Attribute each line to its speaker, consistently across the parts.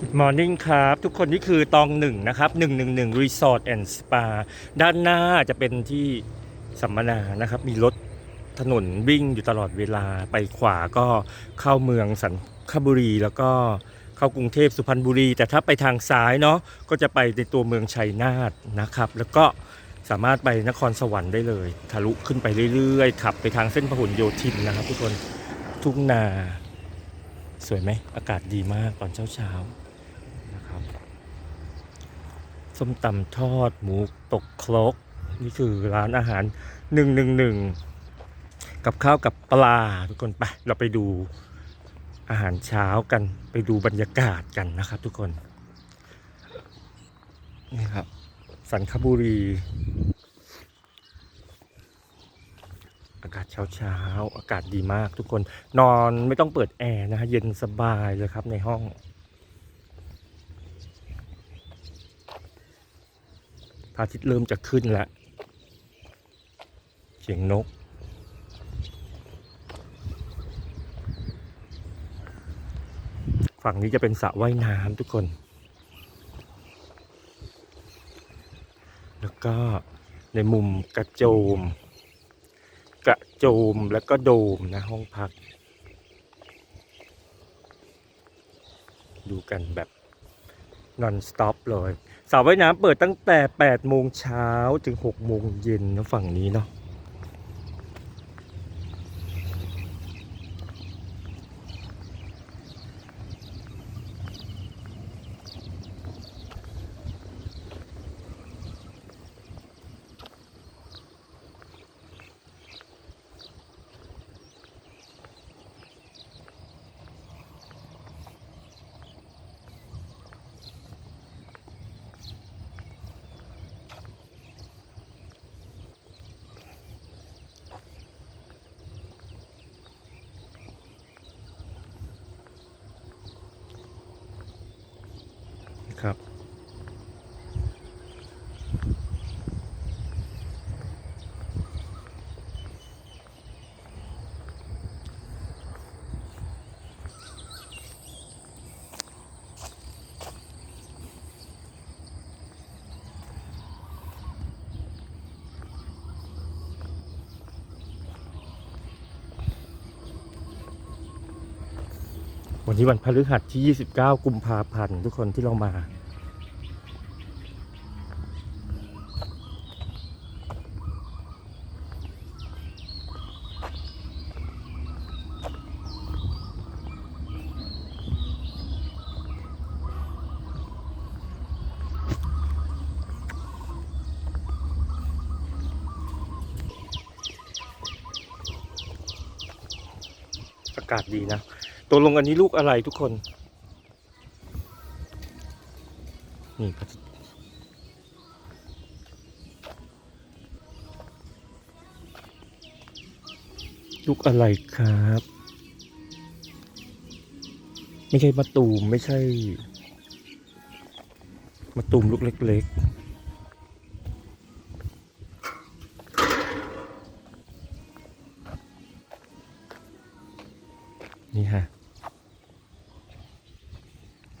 Speaker 1: Good Morning ครับ ทุกคนนี่คือตองหนึ่งนะครับ 111 Resort and Spa ด้านหน้าจะเป็นที่สัมมนานะครับ มีรถถนนวิ่งอยู่ตลอดเวลาไปขวาก็เข้าเมืองสันคบุรีแล้วก็เข้ากรุงเทพสุพรรณบุรี แต่ถ้าไปทางซ้ายเนาะก็จะไปในตัวเมืองชัยนาทนะครับ แล้วก็สามารถไปนครสวรรค์ได้เลยทะลุขึ้นไปเรื่อยๆขับไปทางเส้นพหลโยธินนะครับ ทุกคนทุ่งนา สวยไหมอากาศดีมากตอนเช้าๆ ส้มตำทอดหมูตกครก นี่คือร้านอาหารหนึ่งหนึ่งหนึ่งกับข้าวกับปลาทุกคนไปเราไปดูอาหารเช้ากันไปดูบรรยากาศกันนะครับ ทุกคนนี่ครับ สันคบุรี อากาศเช้าเช้าอากาศดีมากทุกคน นอนไม่ต้องเปิดแอร์นะฮะเย็นสบายเลยครับในห้อง พระอาทิตย์เริ่มจะขึ้นแล้วเสียงนก ฝั่งนี้จะเป็นสระว่ายน้ำทุกคน แล้วก็ในมุมกระโจม กระโจมแล้วก็โดมนะห้องพัก ดูกันแบบ non stop เลยสาวว่ายน้ำเปิดตั้งแต่8โมงเช้าถึง6โมงเย็นนะฝั่งนี้เนาะ ครับ วันนี้วันพฤหัสที่ 29 กุมภาพันธ์ทุกคนที่เรามา อากาศดีนะ ตัวลงอันนี้ลูกอะไรทุกคน นี่พลูกอะไรครับ ไม่ใช่มะตูมไม่ใช่มะตูมลูกเล็ก ๆนี่ฮะ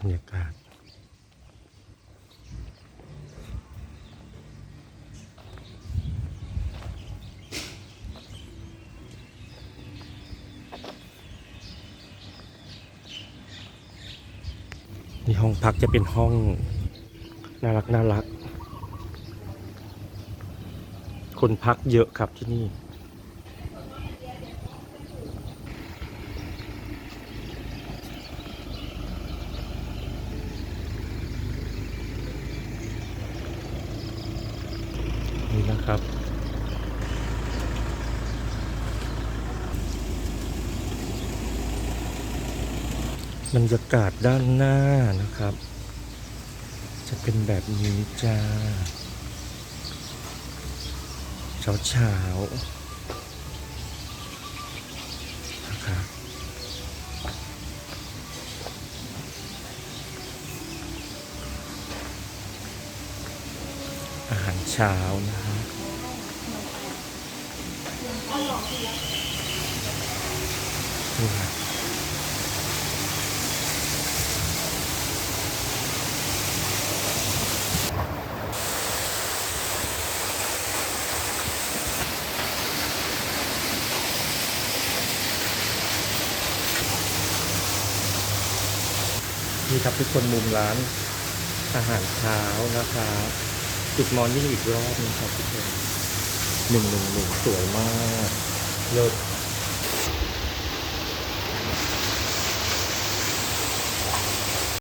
Speaker 1: บรรยากาศ นี่ห้องพักจะเป็นห้องน่ารักน่ารัก คนพักเยอะครับที่นี่ นี่นะครับ บรรยากาศด้านหน้านะครับ จะเป็นแบบนี้จ้า เช้าเช้านะครับอาหารเช้านะฮะนี่ นี่ครับทุกคนมุมร้านอาหารเช้านะครับจุดมอร์นิ่งอีกรอบนึงครับทุกคนหนึ่งหนึ่งหนึ่งสวยมากเลิศ